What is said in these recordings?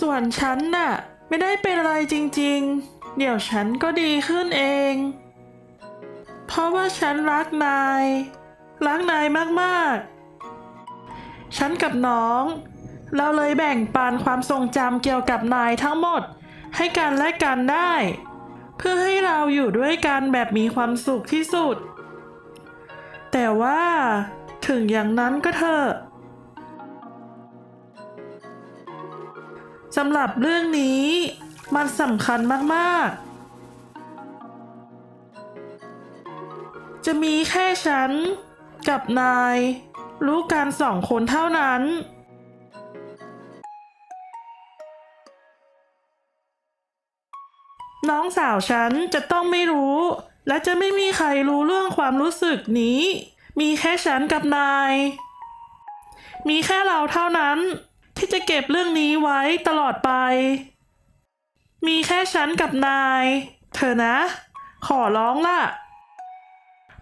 ส่วนฉันน่ะ ไม่ได้เป็นอะไรจริงๆ เดี๋ยวฉันก็ดีขึ้นเอง เพราะว่าฉันรักนาย รักนายมากๆ ฉันกับน้อง เราเลยแบ่งปันความทรงจำเกี่ยวกับนายทั้งหมดให้กันและกันได้ เพื่อให้เราอยู่ด้วยกันแบบมีความสุขที่สุด แต่ว่าถึงอย่างนั้นก็เถอะ สำหรับเรื่องนี้ มันสำคัญมากๆ จะมีแค่ฉัน กับนาย รู้กันสองคนเท่านั้น น้องสาวฉันจะต้องไม่รู้ และจะไม่มีใครรู้เรื่องความรู้สึกนี้ มีแค่ฉันกับนาย มีแค่เราเท่านั้น ที่จะเก็บเรื่องนี้ไว้ตลอดไป มีแค่ฉันกับนาย เธอนะ ขอร้องล่ะ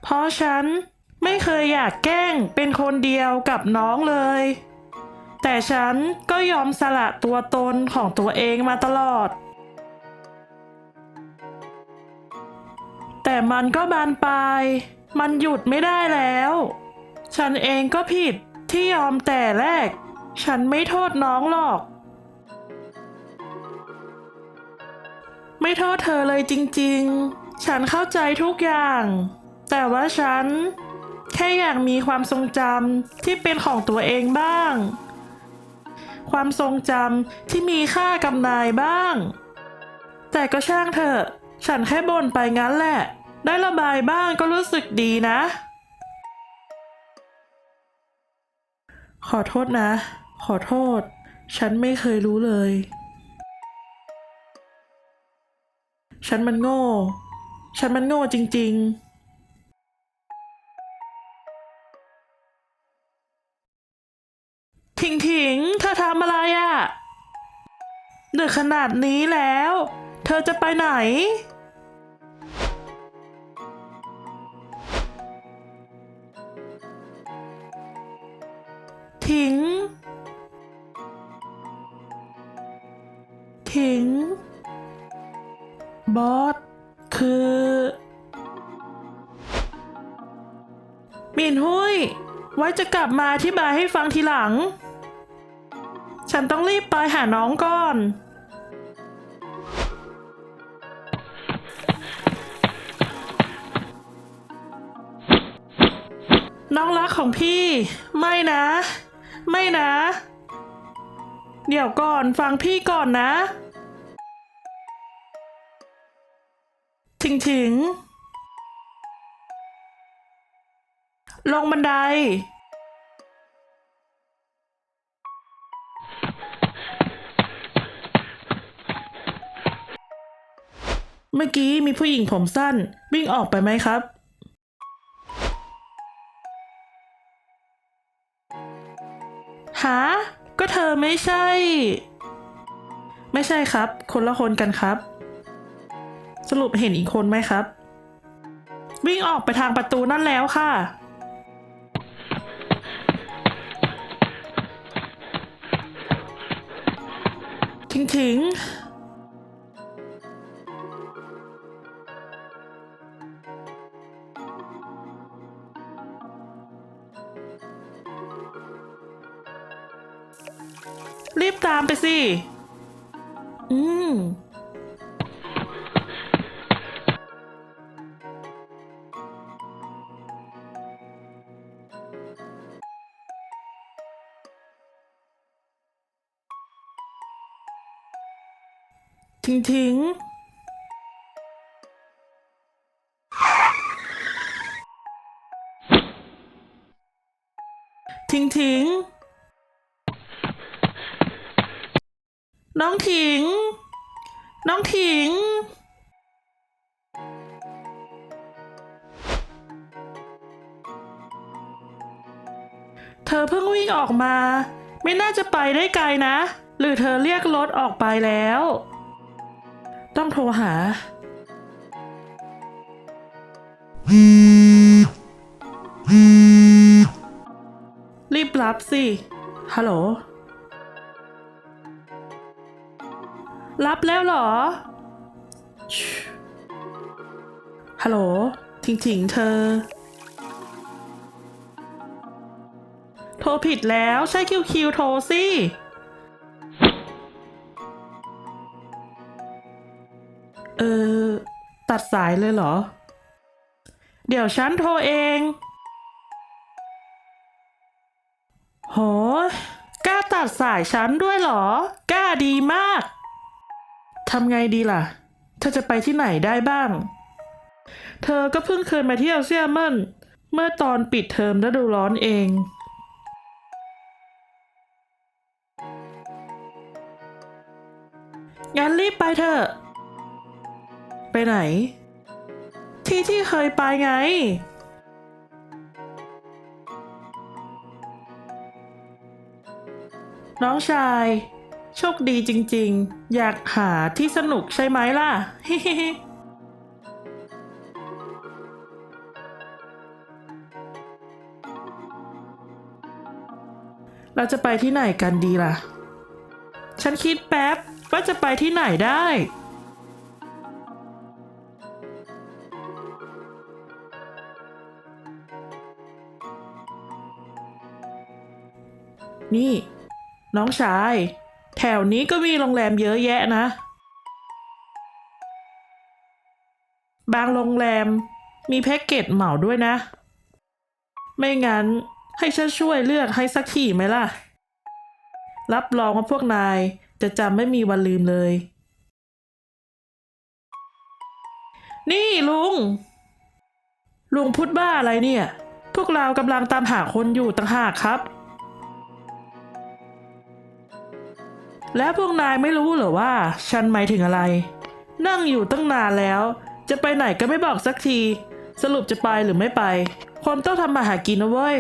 เพราะฉันไม่เคยอยากแกล้งเป็นคนเดียวกับน้องเลย แต่ฉันก็ยอมสละตัวตนของตัวเองมาตลอด แต่มันก็บานปลาย มันหยุดไม่ได้แล้ว ฉันเองก็ผิดที่ยอมแต่แรก ฉันไม่โทษน้องหรอก ไม่โทษเธอเลยจริงๆ ฉันเข้าใจทุกอย่าง แต่ว่าฉัน แค่อยากมีความทรงจำที่เป็นของตัวเองบ้าง ความทรงจำที่มีค่ากับนายบ้าง แต่ก็ช่างเถอะ ฉันแค่บ่นไปงั้นแหละ ได้ระบายบ้างก็รู้สึกดีนะขอโทษนะ ขอโทษ ฉันไม่เคยรู้เลย ฉันมันโง่ ฉันมันโง่จริง ๆถิงถิงเธอทำอะไรอะ่ะดึกขนาดนี้แล้ว เธอจะไปไหน ถิง บอส คือมินหุยไว้จะกลับมาอธิบายให้ฟังทีหลัง ฉันต้องรีบไปหาน้องก่อน น้องรักของพี่ ไม่นะ ไม่นะ เดี๋ยวก่อนฟังพี่ก่อนนะ ถิงถิงลงบันได เมื่อกี้มีผู้หญิงผมสั้น วิ่งออกไปไหมครับ หา ก็เธอไม่ใช่ ไม่ใช่ครับ คนละคนกันครับ สรุปเห็นอีกคนไหมครับ วิ่งออกไปทางประตูนั่นแล้วค่ะทิ้งทิ้งรีบตามไปสิ อืม ทิ้งทิ้งทิ้งทิ้งน้องถิง น้องถิง เธอเพิ่งวิ่งออกมา ไม่น่าจะไปได้ไกลนะ หรือเธอเรียกรถออกไปแล้ว โทรหา รีบรับสิ ฮัลโหล รับแล้วเหรอ ฮัลโหลถิงถิงเธอ โทรผิดแล้วใช่คิวคิวโทรสิ ตัดสายเลยเหรอ เดี๋ยวฉันโทรเอง โห กล้าตัดสายฉันด้วยเหรอ กล้าดีมาก ทำไงดีล่ะ เธอจะไปที่ไหนได้บ้าง เธอก็เพิ่งเคยมาเที่ยวเซียเมินเมื่อตอนปิดเทอมฤดูร้อนเองงั้นรีบไปเถอะ ไปไหน ที่ที่เคยไปไง น้องชาย โชคดีจริงๆ อยากหาที่สนุกใช่ไหมล่ะ เราจะไปที่ไหนกันดีล่ะ ฉันคิดแป๊บว่าจะไปที่ไหนได้ นี่ น้องชาย แถวนี้ก็มีโรงแรมเยอะแยะนะ บางโรงแรมมีแพ็กเกจเหมาด้วยนะ ไม่งั้นให้ฉันช่วยเลือกให้สักที่ไหมล่ะ รับรองว่าพวกนายจะจำไม่มีวันลืมเลย นี่ลุง ลุงพูดบ้าอะไรเนี่ย พวกเรากำลังตามหาคนอยู่ต่างหากครับ แล้วพวกนายไม่รู้เหรอว่า ฉันหมายถึงอะไร นั่งอยู่ตั้งนานแล้ว จะไปไหนก็ไม่บอกสักที สรุปจะไปหรือไม่ไป คนต้องทำมาหากินนะเว้ย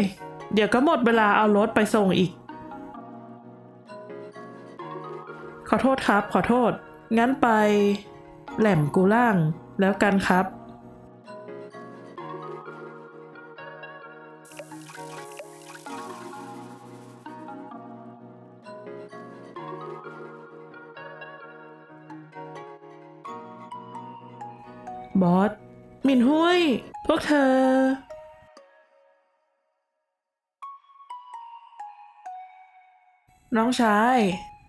เดี๋ยวก็หมดเวลาเอารถไปส่งอีก ขอโทษครับ ขอโทษ งั้นไป แหลมกูล่าง แล้วกันครับ บอสมินห้วย พวกเธอ น้องชาย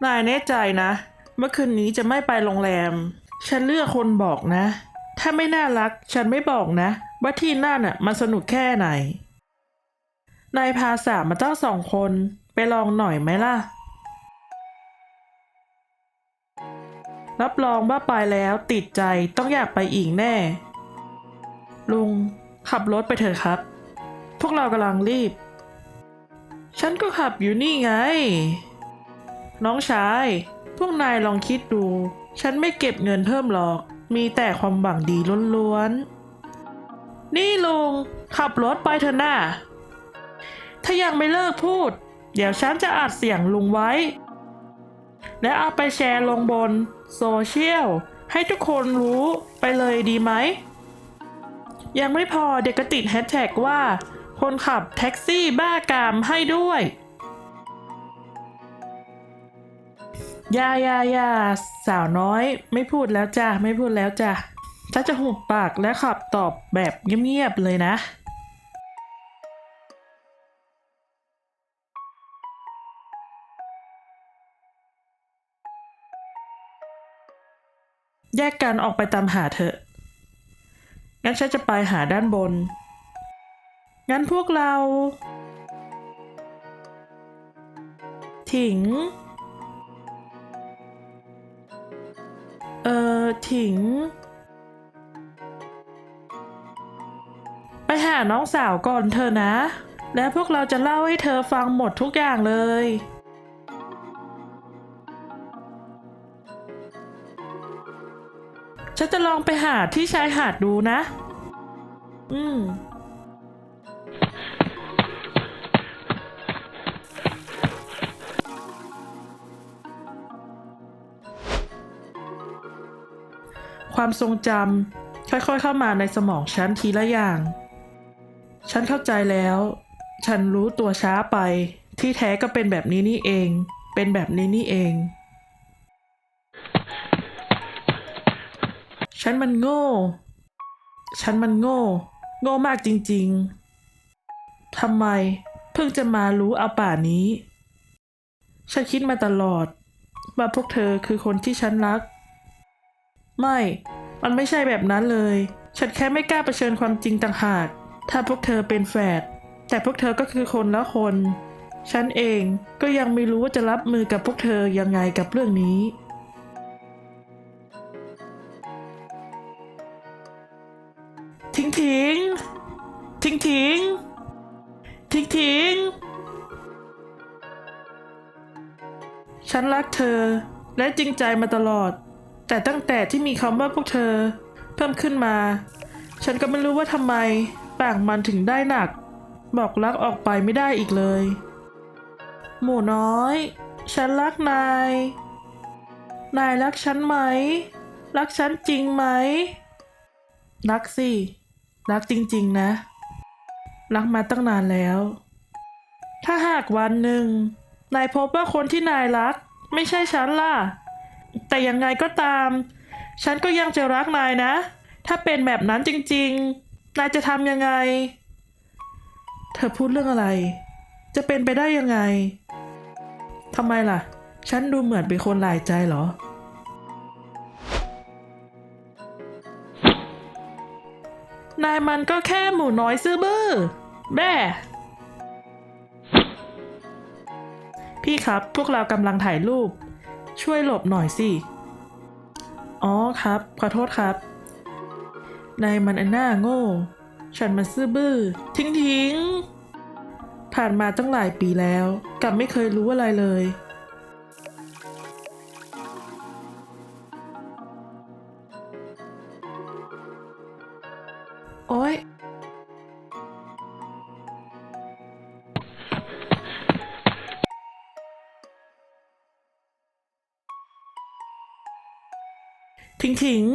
นายแน่ใจนะ เมื่อคืนนี้จะไม่ไปโรงแรม ฉันเลือกคนบอกนะ ถ้าไม่น่ารัก ฉันไม่บอกนะ ว่าที่นั่นน่ะมันสนุกแค่ไหน นายพาสามมาเจ้าสองคน ไปลองหน่อยไหมล่ะ รับรองว่าไปแล้วติดใจต้องอยากไปอีกแน่ ลุงขับรถไปเถอะครับ พวกเรากำลังรีบ ฉันก็ขับอยู่นี่ไง น้องชาย พวกนายลองคิดดู ฉันไม่เก็บเงินเพิ่มหรอก มีแต่ความหวังดีล้วนๆ นี่ลุงขับรถไปเถอะน่าถ้ายังไม่เลิกพูด เดี๋ยวฉันจะอัดเสียงลุงไว้ และเอาไปแชร์ลงบนโซเชียลให้ทุกคนรู้ไปเลยดีไหม ยังไม่พอเด็กก็ติดแฮชแท็กว่า คนขับแท็กซี่บ้ากามให้ด้วยยายายาสาวน้อย ไม่พูดแล้วจ้ะ ไม่พูดแล้วจ้ะถ้าจะหุบปากและขับตอบแบบเงียบๆเลยนะ แยกกันออกไปตามหาเถอะ งั้นฉันจะไปหาด้านบน งั้นพวกเรา ถิง เอ่อ ถิง ไปหาน้องสาวก่อนเธอนะ แล้วพวกเราจะเล่าให้เธอฟังหมดทุกอย่างเลย ฉันจะลองไปหาที่ชายหาดดูนะ อืม ความทรงจำค่อยๆเข้ามาในสมองฉันทีละอย่าง ฉันเข้าใจแล้ว ฉันรู้ตัวช้าไป ที่แท้ก็เป็นแบบนี้นี่เอง เป็นแบบนี้นี่เอง ฉันมันโง่ ฉันมันโง่ โง่มากจริงๆ ทำไมเพิ่งจะมารู้เอาป่านี้ ฉันคิดมาตลอด ว่าพวกเธอคือคนที่ฉันรัก ไม่ มันไม่ใช่แบบนั้นเลย ฉันแค่ไม่กล้าเผชิญความจริงต่างหาก ถ้าพวกเธอเป็นแฝด แต่พวกเธอก็คือคนละคน ฉันเองก็ยังไม่รู้ว่าจะรับมือกับพวกเธอยังไงกับเรื่องนี้ ทิ้งทิ้งทิ้งทิ้งทิ้งทิ้งฉันรักเธอและจริงใจมาตลอด แต่ตั้งแต่ที่มีคำว่าพวกเธอ เพิ่มขึ้นมา ฉันก็ไม่รู้ว่าทำไมปากมันถึงได้หนัก บอกรักออกไปไม่ได้อีกเลย หมูน้อย ฉันรักนาย นายรักฉันไหม รักฉันจริงไหม รักสิ รักจริง ๆ นะ รักมาตั้งนานแล้ว ถ้าหากวันหนึ่ง นายพบว่าคนที่นายรัก ไม่ใช่ฉันล่ะ แต่ยังไงก็ตาม ฉันก็ยังจะรักนายนะ ถ้าเป็นแบบนั้นจริง ๆ นายจะทำยังไง เธอพูดเรื่องอะไร จะเป็นไปได้ยังไงทำไมล่ะ ฉันดูเหมือนเป็นคนหลายใจเหรอ นายมันก็แค่หมูน้อยซื่อบื้อแม่พี่ครับ พวกเรากำลังถ่ายรูป ช่วยหลบหน่อยสิ อ๋อครับ ขอโทษครับ นายมันอ้หน้าโง่ ฉันมันซื่อบื้อ ทิ้งทิ้งผ่านมาตั้งหลายปีแล้วกลับไม่เคยรู้อะไรเลย ถิงถิง